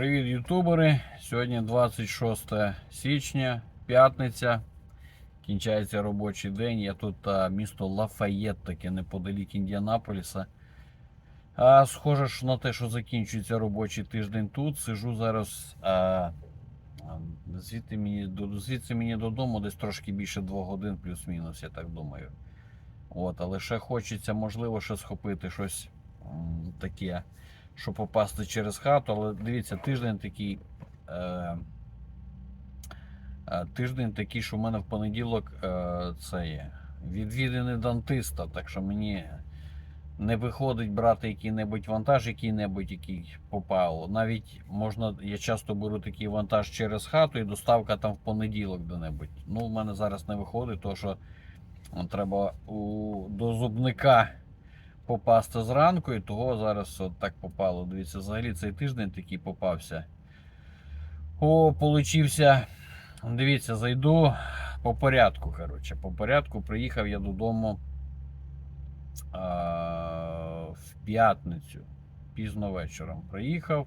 Привіт, ютубери! Сьогодні 26 січня, п'ятниця. Кінчається робочий день. Я тут а, місто Лафаєт, таке неподалік Індіанаполіса. А, схоже ж на те, що закінчується робочий тиждень тут. Сижу зараз. А, звідти мені, звідси мені додому десь трошки більше 2 годин, плюс-мінус, я так думаю. От, але ще хочеться, можливо, ще схопити щось м, таке щоб попасти через хату, але дивіться, тиждень такий. Е, е, тиждень такий, що в мене в понеділок е, це є відвідини дантиста, так що мені не виходить брати який-небудь вантаж, який-небудь, який попав. Навіть можна, я часто беру такий вантаж через хату і доставка там в понеділок де-небудь. Ну, в мене зараз не виходить, тому що треба у, до зубника попасти зранку, і того зараз от так попало. Дивіться, взагалі цей тиждень такий попався. О, получився. Дивіться, зайду по порядку. коротше. По порядку приїхав я додому а, в п'ятницю. Пізно вечором приїхав.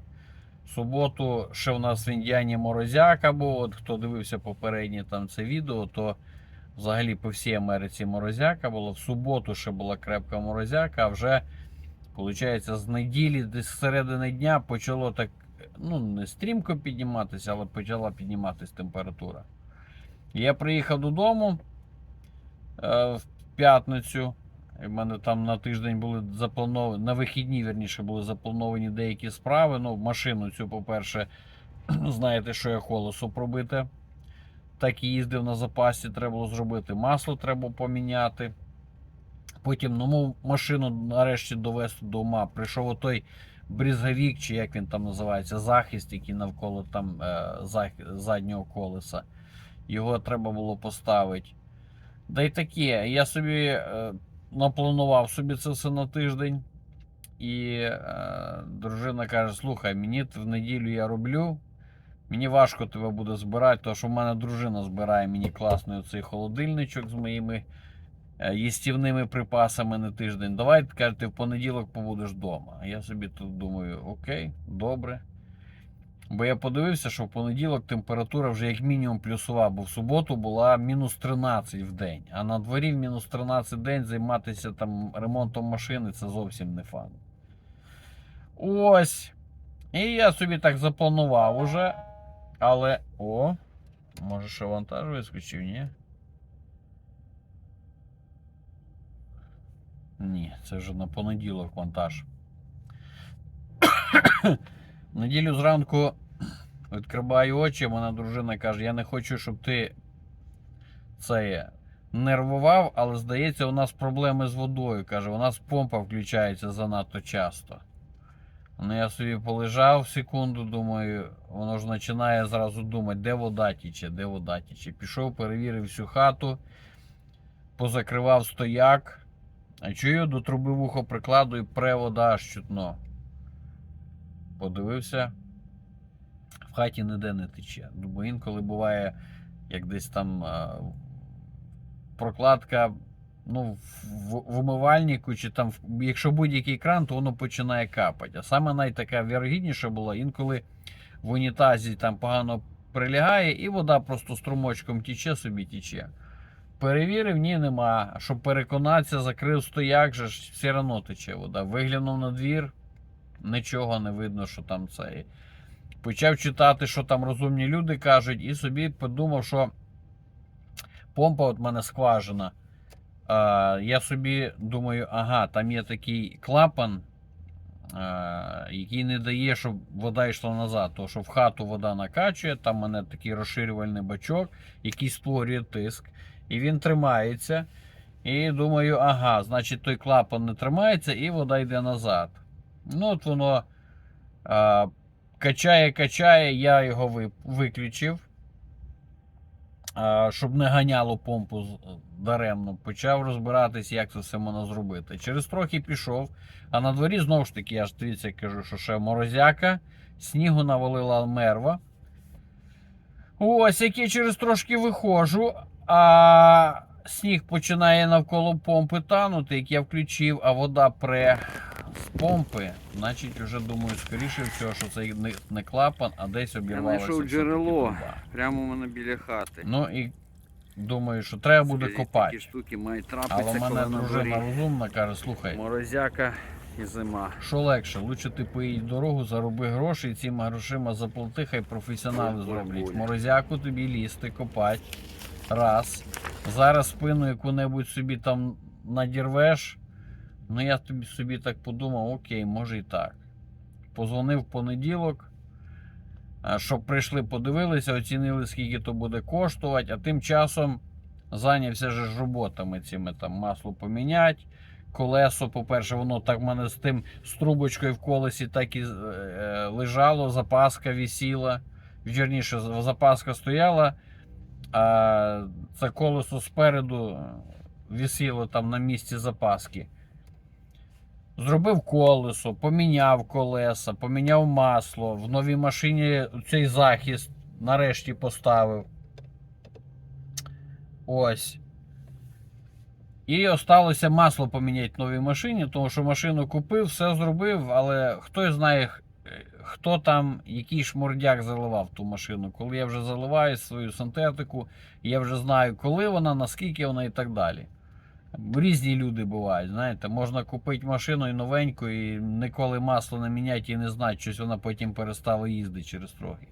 В суботу ще в нас в Індіані морозяка був. От хто дивився попереднє там це відео, то взагалі по всій Америці морозяка була. В суботу ще була крепка морозяка, а вже, виходить, з неділі, десь з середини дня почало так, ну, не стрімко підніматися, але почала підніматися температура. Я приїхав додому е, в п'ятницю. В мене там на тиждень були заплановані, на вихідні, верніше, були заплановані деякі справи. Ну, машину цю, по-перше, знаєте, що я колесо пробите так і їздив на запасі, треба було зробити. Масло треба поміняти. Потім ну, машину нарешті довести до ума. Прийшов отой брізговік, чи як він там називається, захист, який навколо там е, заднього колеса. Його треба було поставити. Да й таке. Я собі е, напланував собі це все на тиждень. І е, дружина каже: слухай, мені в неділю я роблю. Мені важко тебе буде збирати, тому що в мене дружина збирає мені класний оцей холодильничок з моїми е, їстівними припасами на тиждень. Давай, каже, ти в понеділок побудеш вдома. А я собі тут думаю, окей, добре. Бо я подивився, що в понеділок температура вже як мінімум плюсова, бо в суботу була мінус 13 в день. А на дворі в мінус 13 день займатися там ремонтом машини це зовсім не фан. Ось. І я собі так запланував уже. Але. О! Може ще вантаж вискочив, ні? Ні, це вже на понеділок вантаж. В неділю зранку відкриваю очі, мене дружина каже: я не хочу, щоб ти це нервував, але здається, у нас проблеми з водою. Каже, у нас помпа включається занадто часто. Ну, я собі полежав секунду, думаю, воно ж починає зразу думати, де вода тіче, де вода тіче. Пішов, перевірив всю хату, позакривав стояк. А чую, до труби вухо прикладу і пре вода аж чутно. Подивився. В хаті ніде не тече. Бо інколи буває, як десь там прокладка ну, в, умивальнику, чи там, якщо будь-який кран, то воно починає капати. А саме найтака вірогідніша була, інколи в унітазі там погано прилягає, і вода просто струмочком тіче, собі тіче. Перевірив, ні, нема. Щоб переконатися, закрив стояк, же ж все одно тече вода. Виглянув на двір, нічого не видно, що там це. Почав читати, що там розумні люди кажуть, і собі подумав, що помпа от мене скважина. Я собі думаю, ага, там є такий клапан, який не дає, щоб вода йшла назад. То що в хату вода накачує, там у мене такий розширювальний бачок, який створює тиск, і він тримається. І думаю, ага, значить той клапан не тримається і вода йде назад. Ну, от воно а, качає, качає, я його ви- виключив щоб не ганяло помпу даремно, почав розбиратись, як це все можна зробити. Через трохи пішов, а на дворі знову ж таки, я ж дивіться, кажу, що ще морозяка, снігу навалила мерва. Ось, як я через трошки виходжу, а сніг починає навколо помпи танути, як я включив, а вода пре з помпи, значить, вже думаю, скоріше всього, що це не, клапан, а десь обірвалося. знайшов джерело. Прямо у мене біля хати. Ну і думаю, що треба буде Скажіть, копати. Такі штуки мають Але трапитися, в мене дружина розумна каже, слухай, морозяка і зима. що легше, лучше ти поїдь дорогу, зароби гроші і цими грошима заплати, хай професіонали зроблять. Морозяку тобі лізти, копати. Раз. Зараз спину яку-небудь собі там надірвеш. Ну я тобі собі так подумав, окей, може і так. Позвонив в понеділок, щоб прийшли, подивилися, оцінили, скільки то буде коштувати, а тим часом зайнявся ж роботами цими там масло поміняти. Колесо, по-перше, воно так в мене з тим з трубочкою в колесі так і е, лежало, запаска висіла. Вірніше, запаска стояла, а це колесо спереду висіло там на місці запаски. Зробив колесо, поміняв колеса, поміняв масло. В новій машині цей захист нарешті поставив. Ось. І осталося масло поміняти в новій машині, тому що машину купив, все зробив, але хто знає, хто там, який шмурдяк заливав ту машину. Коли я вже заливаю свою синтетику, я вже знаю, коли вона, наскільки вона і так далі. Різні люди бувають, знаєте, можна купити машину і новеньку, і ніколи масло не міняти і не знати, щось вона потім перестала їздити через трохи.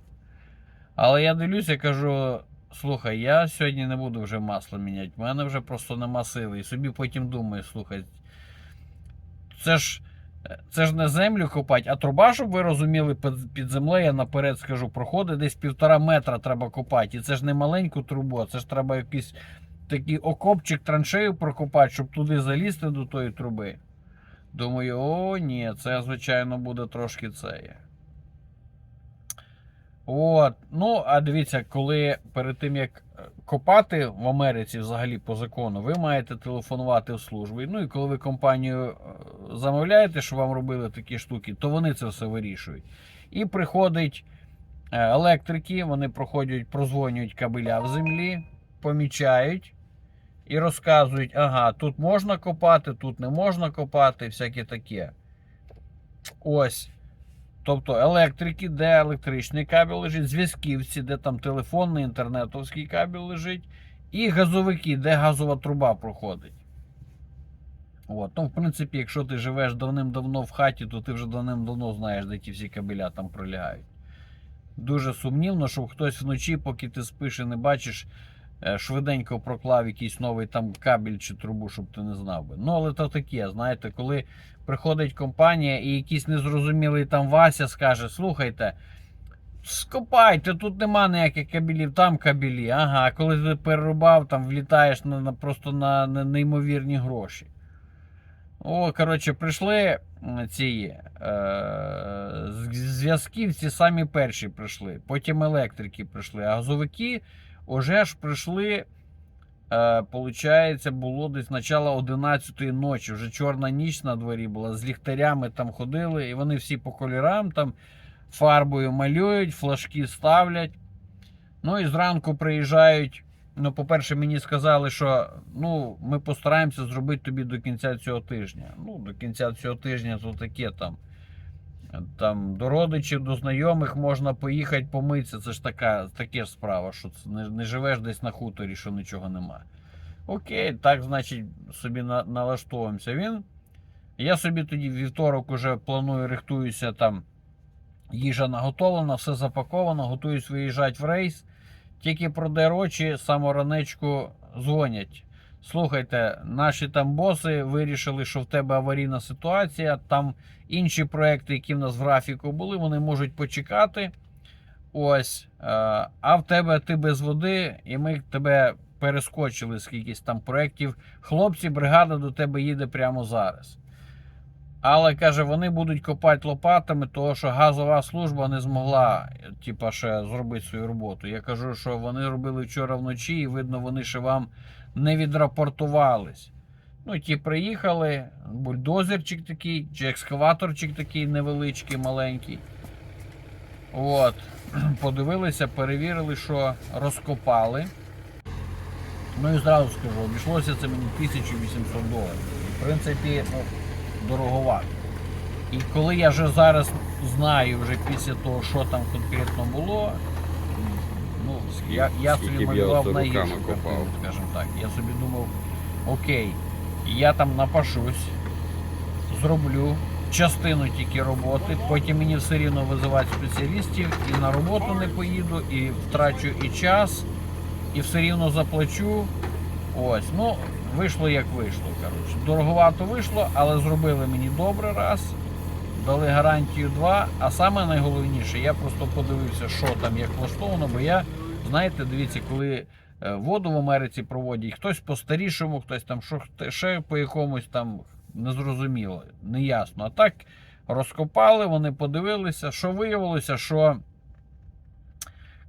Але я дивлюся, кажу, слухай, я сьогодні не буду вже масло міняти, в мене вже просто нема сили. І собі потім думаю, слухай, це ж, це ж не землю копати, а труба, щоб ви розуміли, під, під землею, я наперед скажу, проходить десь півтора метра треба копати. І це ж не маленьку трубу, а це ж треба якийсь такий окопчик траншею прокопати, щоб туди залізти до тої труби. Думаю, о, ні, це, звичайно, буде трошки це. От. Ну, а дивіться, коли перед тим як е, копати в Америці взагалі по закону, ви маєте телефонувати в службу. Ну і коли ви компанію е, замовляєте, що вам робили такі штуки, то вони це все вирішують. І приходять е, електрики, вони проходять, прозвонюють кабеля в землі, помічають і розказують, ага, тут можна копати, тут не можна копати, всяке таке. Ось. Тобто електрики, де електричний кабель лежить, зв'язківці, де там телефонний, інтернетовський кабель лежить, і газовики, де газова труба проходить. От. Ну, в принципі, якщо ти живеш давним-давно в хаті, то ти вже давним-давно знаєш, де ті всі кабеля там пролягають. Дуже сумнівно, що хтось вночі, поки ти спиш і не бачиш, швиденько проклав якийсь новий там кабель чи трубу, щоб ти не знав би. Ну, але то таке, знаєте, коли приходить компанія і якийсь незрозумілий там Вася скаже: слухайте, скопайте, тут нема ніяких кабелів, там кабелі. Ага, а коли ти перерубав, там влітаєш на, на, просто на, на неймовірні гроші. О, коротше, прийшли ці е, з- зв'язківці самі перші прийшли, потім електрики прийшли, а газовики вже ж прийшли. Е, було десь начало 11 ночі. Вже чорна ніч на дворі була. З ліхтарями там ходили, і вони всі по кольорам там фарбою малюють, флажки ставлять. Ну і зранку приїжджають. Ну, по-перше, мені сказали, що ну, ми постараємося зробити тобі до кінця цього тижня. Ну, до кінця цього тижня то таке там. Там до родичів, до знайомих можна поїхати помитися. Це ж така, таке ж справа, що не, не живеш десь на хуторі, що нічого нема. Окей, так, значить, собі на, налаштовуємося. Він. Я собі тоді вівторок уже планую, рихтуюся там. Їжа наготовлена, все запаковано, готуюсь виїжджати в рейс. Тільки проде очі, саморанечку дзвонять. Слухайте, наші там боси вирішили, що в тебе аварійна ситуація. Там інші проекти, які в нас в графіку були, вони можуть почекати. Ось. е, А в тебе ти без води, і ми тебе перескочили з кількись там проєктів. Хлопці, бригада до тебе їде прямо зараз. Але каже, вони будуть копати лопатами, тому що газова служба не змогла типа, ще зробити свою роботу. Я кажу, що вони робили вчора вночі, і видно, вони ще вам не відрапортувались. Ну, ті приїхали, бульдозерчик такий, чи екскаваторчик такий невеличкий, маленький. От. Подивилися, перевірили, що розкопали. Ну і зразу скажу, обійшлося це мені 1800 доларів. В принципі, ну, дороговато. І коли я вже зараз знаю, вже після того, що там конкретно було, я, я собі б я малював оце найгіршу руками копав. картину, скажімо так. Я собі думав, окей, я там напашусь, зроблю частину тільки роботи, потім мені все рівно визивати спеціалістів, і на роботу не поїду, і втрачу і час, і все рівно заплачу. Ось, ну, вийшло як вийшло. Коротше. Дороговато вийшло, але зробили мені добре раз. Дали гарантію 2. А саме найголовніше, я просто подивився, що там як влаштовано, бо я, знаєте, дивіться, коли е, воду в Америці проводять, хтось по старішому, хтось там що, ще по якомусь там незрозуміло, неясно. А так розкопали, вони подивилися, що виявилося, що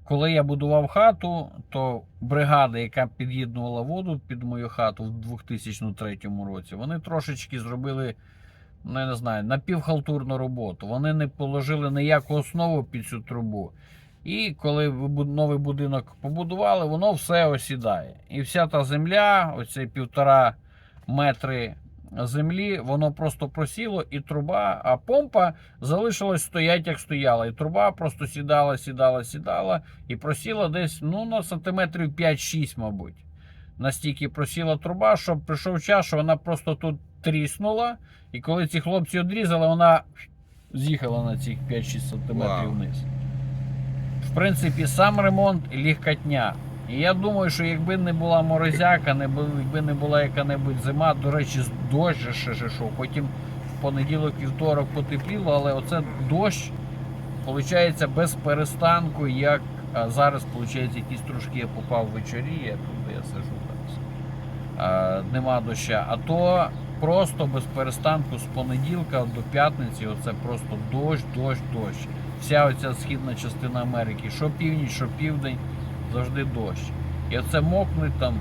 коли я будував хату, то бригада, яка під'єднувала воду під мою хату в 2003 році, вони трошечки зробили, ну я не знаю, напівхалтурну роботу. Вони не положили ніяку основу під цю трубу. І коли ви новий будинок побудували, воно все осідає. І вся та земля, оці півтора метри землі, воно просто просіло, і труба, а помпа залишилась стоять, як стояла. І труба просто сідала, сідала, сідала і просіла десь ну, на сантиметрів 5-6, мабуть. Настільки просіла труба, що прийшов час, що вона просто тут тріснула. І коли ці хлопці одрізали, вона з'їхала на цих 5-6 сантиметрів вниз. В принципі, сам ремонт легкотня. І я думаю, що якби не була морозяка, не якби не була яка-небудь зима, до речі, дощ ще йшов. Потім в понеділок, вівторок потепліло, але оце дощ, виходить, без перестанку, як зараз, виходить, якісь трошки я попав ввечері, я тут я сижу зараз. Нема доща. А то просто без перестанку з понеділка до п'ятниці, оце просто дощ, дощ, дощ. Вся оця східна частина Америки, що північ, що південь, завжди дощ. І оце мокнуть там.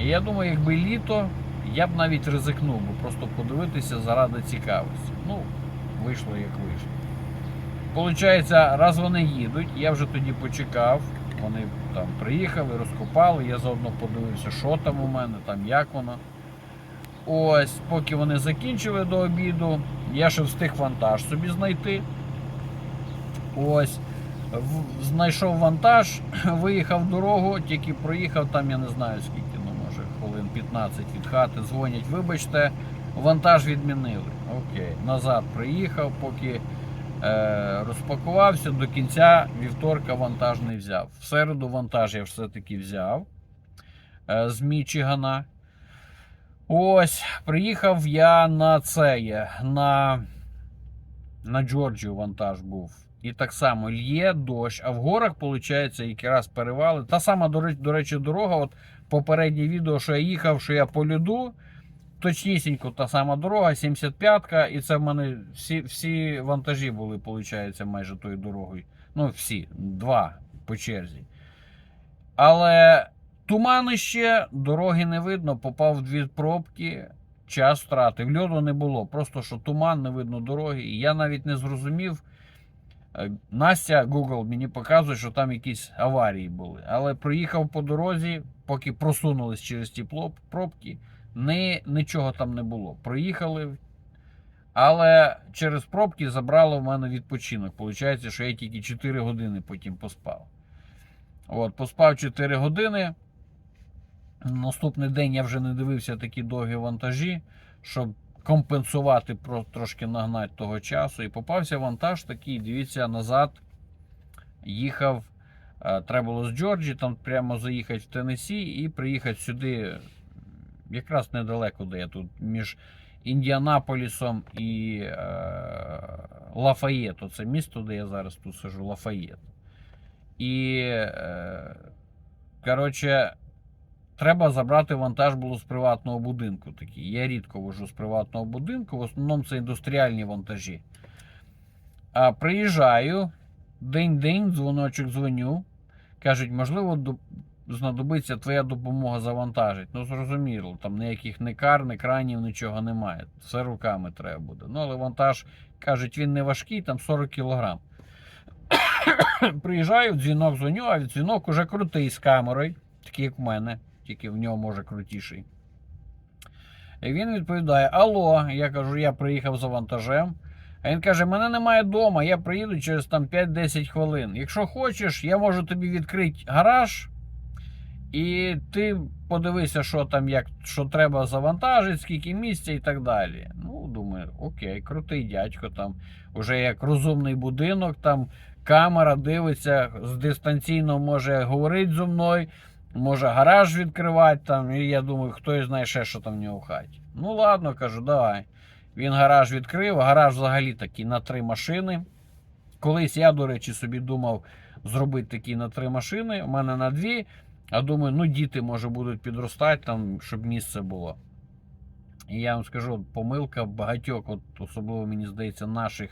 І я думаю, якби літо, я б навіть ризикнув, бо просто подивитися заради цікавості. Ну, вийшло як вийшло. Получається, раз вони їдуть, я вже тоді почекав. Вони там приїхали, розкопали, я заодно подивився, що там у мене, там як воно. Ось, поки вони закінчили до обіду, я ще встиг вантаж собі знайти. Ось. Знайшов вантаж, виїхав дорогу, тільки проїхав там, я не знаю скільки, ну може хвилин 15 від хати. Дзвонять, вибачте, вантаж відмінили. Окей, назад приїхав, поки е, розпакувався, до кінця вівторка вантаж не взяв. В середу вантаж я все-таки взяв е, з Мічигана. Ось, приїхав я на це, на, на Джорджію вантаж був. І так само лє дощ, а в горах, виходить, якраз перевали. Та сама, до речі, дорога. От попереднє відео, що я їхав, що я по льоду. Точнісінько та сама дорога, 75-ка, і це в мене всі, всі вантажі були, виходить, майже тою дорогою. Ну, всі, два по черзі. Але туманище, дороги не видно, попав в дві пробки, час втратив. Льоду не було, просто що туман, не видно дороги. І я навіть не зрозумів. Е, Настя Google мені показує, що там якісь аварії були. Але проїхав по дорозі, поки просунулись через ті пробки, ні, нічого там не було. Проїхали. Але через пробки забрало в мене відпочинок. Получається, що я тільки 4 години потім поспав. От, поспав 4 години. Наступний день я вже не дивився такі довгі вантажі, щоб компенсувати, про, трошки нагнати того часу. І попався вантаж такий, дивіться, назад їхав. е, Треба було з Джорджі, там прямо заїхати в Теннессі і приїхати сюди, якраз недалеко, де я тут, між Індіанаполісом і е, Лафаєт. Це місто, де я зараз тут сижу, Лафаєт. І, е, коротше, треба забрати вантаж було з приватного будинку. Такий. Я рідко вожу з приватного будинку, в основному це індустріальні вантажі. А приїжджаю, день-день, дзвоночок дзвоню. Кажуть, можливо, до- знадобиться твоя допомога завантажити. Ну, зрозуміло, там ніяких не кар, не кранів, нічого немає. Все руками треба буде. Ну, але вантаж, кажуть, він не важкий, там 40 кілограм. Приїжджаю, дзвінок дзвоню, а дзвінок уже крутий з камерою, такий як в мене, тільки в нього може крутіший. І він відповідає: Алло, я кажу, я приїхав за вантажем. А він каже: мене немає вдома, я приїду через там 5-10 хвилин. Якщо хочеш, я можу тобі відкрити гараж, і ти подивися, що там, як, що треба завантажити, скільки місця і так далі. Ну, думаю, окей, крутий дядько там. Уже як розумний будинок, там камера дивиться, з дистанційно може говорити зі мною, може гараж відкривати там. І я думаю, хто знає ще, що там в нього в хаті. Ну ладно, кажу, давай. Він гараж відкрив, гараж взагалі такий на три машини. Колись я, до речі, собі думав зробити такий на три машини. У мене на дві. А думаю, ну діти може будуть підростати, там, щоб місце було. І я вам скажу, помилка багатьох, от, особливо мені здається, наших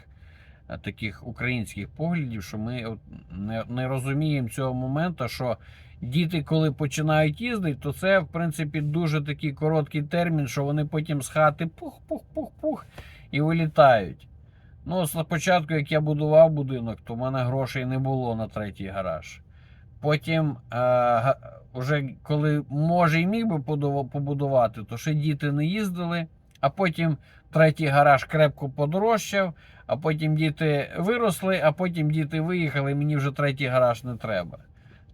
е, таких українських поглядів, що ми от, не, не розуміємо цього моменту, що діти, коли починають їздити, то це, в принципі, дуже такий короткий термін, що вони потім з хати пух-пух-пух-пух і вилітають. Ну, спочатку, як я будував будинок, то в мене грошей не було на третій гараж. Потім, е, уже коли може і міг би побудувати, то ще діти не їздили. А потім третій гараж крепко подорожчав, а потім діти виросли, а потім діти виїхали, і мені вже третій гараж не треба.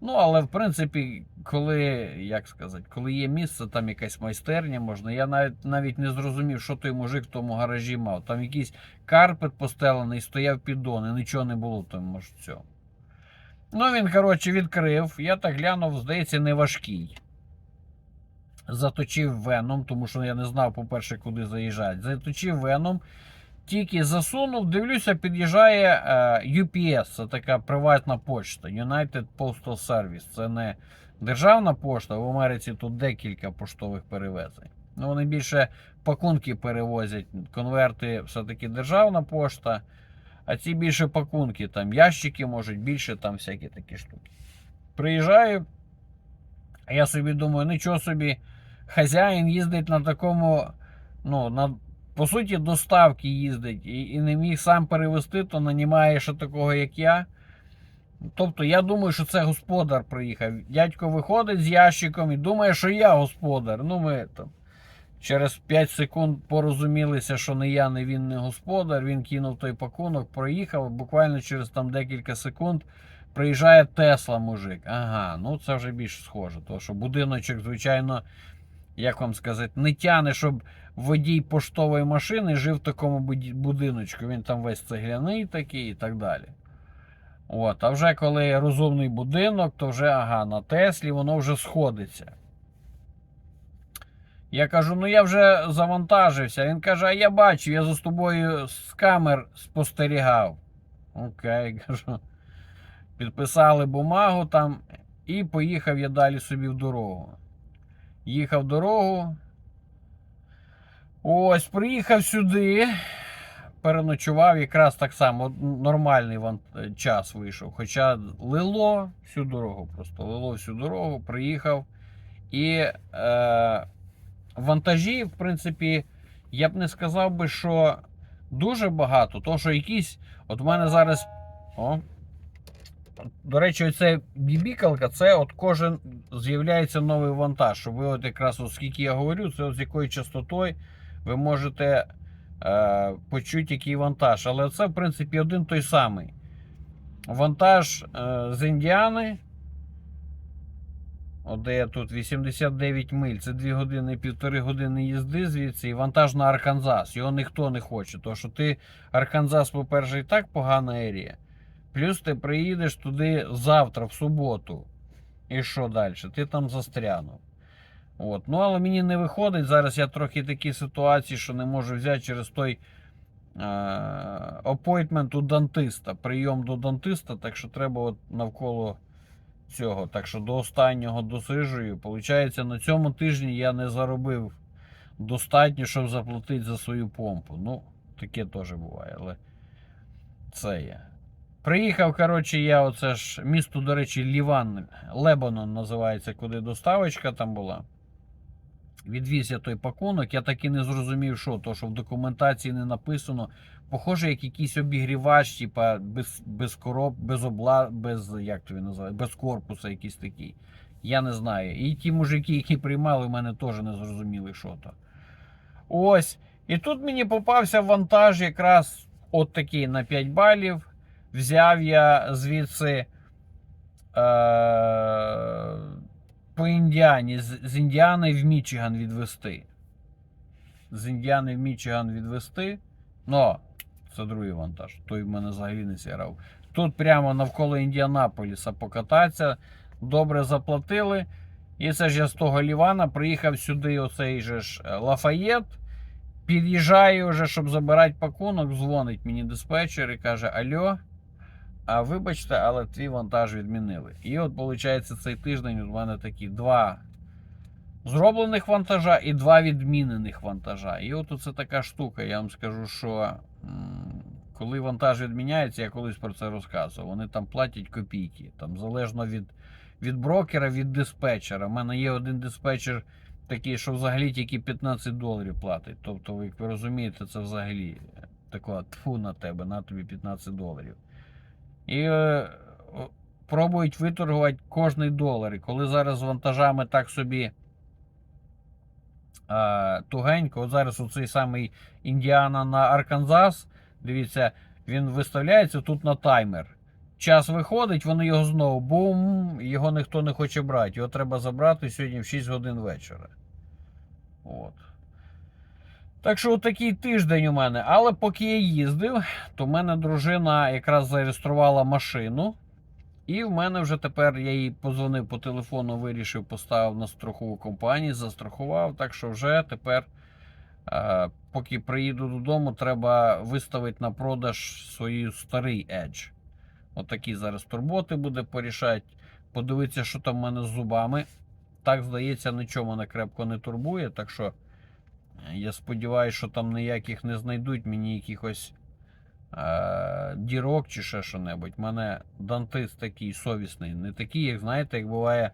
Ну, але в принципі, коли, як сказати, коли є місце, там якась майстерня можна. Я навіть навіть не зрозумів, що той мужик в тому гаражі мав. Там якийсь карпет постелений, стояв піддон, і нічого не було тому може, цьому. Ну, він, коротше, відкрив. Я так глянув, здається, не важкий. Заточив веном, тому що я не знав, по-перше, куди заїжджати. Заточив веном, тільки засунув, дивлюся, під'їжджає е, UPS, це така приватна почта, United Postal Service. Це не державна пошта. В Америці тут декілька поштових перевезень. Ну, вони більше пакунки перевозять. Конверти все-таки державна пошта. А ці більше пакунки, там ящики можуть, більше там всякі такі штуки. Приїжджаю, а я собі думаю, нічого собі, хазяїн їздить на такому, ну, на, по суті, доставки їздить і, і не міг сам перевезти, то нанімає ще такого, як я. Тобто я думаю, що це господар приїхав. Дядько виходить з ящиком і думає, що я господар. Ну, ми там. Через 5 секунд порозумілися, що не я, не він, не господар. Він кинув той пакунок, проїхав. Буквально через там декілька секунд приїжджає Тесла, мужик. Ага, ну це вже більш схоже. Тому що будиночок, звичайно, як вам сказати, не тяне, щоб водій поштової машини жив в такому будиночку. Він там весь цегляний такий і так далі. От, а вже коли розумний будинок, то вже ага, на Теслі воно вже сходиться. Я кажу, ну я вже завантажився. Він каже, а я бачу, я за тобою з камер спостерігав. Окей, кажу. Підписали бумагу там і поїхав я далі собі в дорогу. Їхав дорогу. Ось, приїхав сюди. Переночував якраз так само нормальний ван- час вийшов. Хоча лило всю дорогу, просто лило всю дорогу, приїхав. І е, вантажі, в принципі, я б не сказав би, що дуже багато, то що якісь. От в мене зараз. О. До речі, оце бібікалка, це от кожен з'являється новий вантаж. Щоб ви от якраз, от скільки я говорю, це от з якою частотою ви можете е, почути який вантаж. Але це, в принципі, один той самий. Вантаж е, з Індіани. От де я тут 89 миль, це 2 години, півтори години їзди звідси, і вантаж на Арканзас. Його ніхто не хоче. Тому що ти Арканзас, по-перше, і так погана ерія. Плюс ти приїдеш туди завтра, в суботу. І що далі? Ти там застрянув. От. Ну, але мені не виходить. Зараз я трохи такі ситуації, що не можу взяти через той апойтмент у дантиста. Прийом до дантиста, так що треба от навколо цього. Так що до останнього досижую. Получається, на цьому тижні я не заробив достатньо, щоб заплатити за свою помпу. Ну, таке теж буває, але це є. Приїхав, коротше, я оце ж місто, до речі, Ліван, Лебанон називається, куди доставочка там була. Відвіз я той пакунок, я так і не зрозумів, що, то, що в документації не написано. Похоже, як якийсь обігрівач, типа без, без короб, без обла, без як то він називає, без корпуса якийсь такий. Я не знаю. І ті мужики, які приймали, в мене теж не зрозуміли, що то. Ось. І тут мені попався вантаж якраз от такий на 5 балів. Взяв я звідси е, по Індіані, з, з Індіани в Мічиган відвести. З Індіани в Мічиган відвести. Ну, це другий вантаж. Той в мене взагалі не зіграв. Тут прямо навколо Індіанаполіса покататися. Добре заплатили. І це ж я з того Лівана приїхав сюди, оцей же ж е, Лафаєт. Під'їжджаю вже, щоб забирати пакунок, дзвонить мені диспетчер і каже: Альо, а вибачте, але твій вантаж відмінили. І от, виходить, цей тиждень у мене такі два зроблених вантажа і два відмінених вантажа. І от це така штука. Я вам скажу, що коли вантаж відміняється, я колись про це розказував. Вони там платять копійки. Там залежно від, від брокера, від диспетчера. У мене є один диспетчер такий, що взагалі тільки 15 доларів платить. Тобто, як ви розумієте, це взагалі тако тфу на тебе, на тобі 15 доларів. І е, пробують виторгувати кожний долар. І коли зараз з вантажами так собі е, тугенько, от зараз оцей самий Індіана на Арканзас, дивіться, він виставляється тут на таймер. Час виходить, вони його знову бум, його ніхто не хоче брати. Його треба забрати сьогодні в 6 годин вечора. От. Так що такий тиждень у мене. Але поки я їздив, то в мене дружина якраз зареєструвала машину. І в мене вже тепер я їй позвонив по телефону, вирішив, поставив на страхову компанію, застрахував. Так що вже тепер, е, поки приїду додому, треба виставити на продаж свій старий Edge. Отакі зараз турботи буде порішати. Подивитися, що там в мене з зубами. Так, здається, нічого мене крепко не турбує. Так що я сподіваюся, що там ніяких не знайдуть мені якихось е- дірок чи ще що-небудь. У мене дантист такий совісний. Не такий, як знаєте, як буває.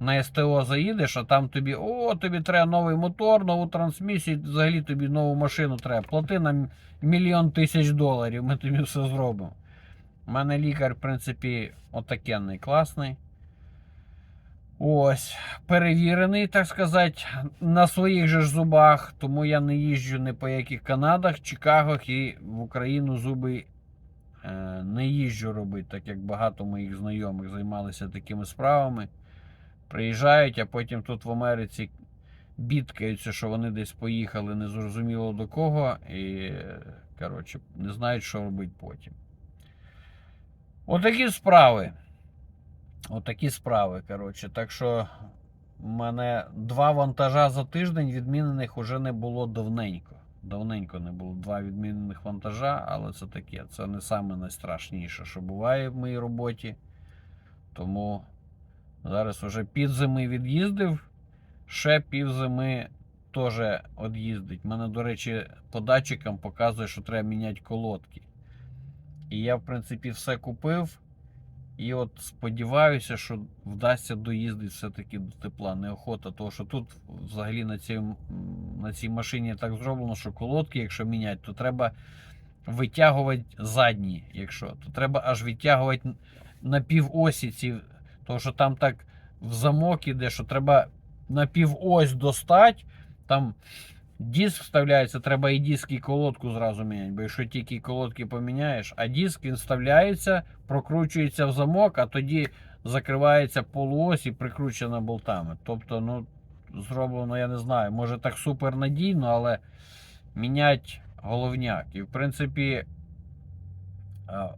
На СТО заїдеш, а там тобі, о, тобі треба новий мотор, нову трансмісію, взагалі тобі нову машину треба. Плати нам мільйон тисяч доларів, ми тобі все зробимо. У мене лікар, в принципі, отакенний, класний. Ось, перевірений, так сказати, на своїх же ж зубах. Тому я не їжджу ні по яких Канадах, Чикагох і в Україну зуби е, не їжджу робити, так як багато моїх знайомих займалися такими справами. Приїжджають, а потім тут в Америці бідкаються, що вони десь поїхали незрозуміло до кого. І, коротше, не знають, що робити потім. Отакі справи. Отакі справи, коротше. Так що в мене два вантажа за тиждень відмінених уже не було давненько. Давненько не було два відмінених вантажа, але це таке. Це не саме найстрашніше, що буває в моїй роботі. Тому зараз вже півзими від'їздив, ще півзими теж від'їздить. Мене, до речі, по датчикам показує, що треба міняти колодки. І я, в принципі, все купив. І от сподіваюся, що вдасться доїздити все-таки до тепла. Неохота, тому що тут взагалі на цій, на цій машині так зроблено, що колодки, якщо міняти, то треба витягувати задні, якщо, то треба аж витягувати на півосі ці, тому що там так в замок іде, що треба на півось достати, там Диск вставляється, треба і диск, і колодку зразу міняти, бо якщо тільки колодки поміняєш, а диск він вставляється, прокручується в замок, а тоді закривається полуось і прикручена болтами. Тобто, ну, зроблено, я не знаю, може так супер надійно, але міняти головняк. І в принципі, е,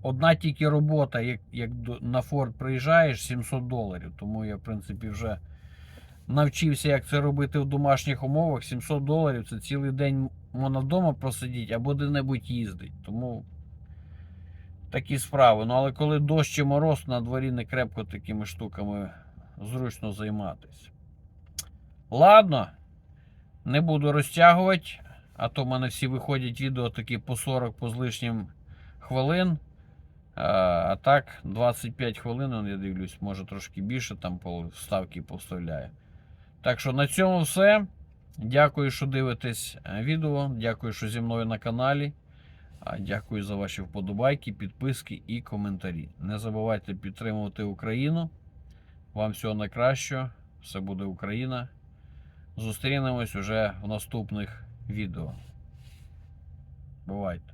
одна тільки робота, як, як на Ford приїжджаєш, 700 доларів. Тому я, в принципі, вже навчився, як це робити в домашніх умовах. 700 доларів це цілий день можна вдома просидіти або де-небудь їздить. Тому такі справи. Ну, але коли дощ і мороз на дворі не крепко такими штуками зручно займатися. Ладно, не буду розтягувати, а то в мене всі виходять відео такі по 40 по з лишнім хвилин. А, так, 25 хвилин, я дивлюсь, може трошки більше, там вставки поставляю. Так що на цьому все. Дякую, що дивитесь е, відео. Дякую, що зі мною на каналі. Дякую за ваші вподобайки, підписки і коментарі. Не забувайте підтримувати Україну. Вам всього найкращого. Все буде Україна. Зустрінемось уже в наступних відео. Бувайте!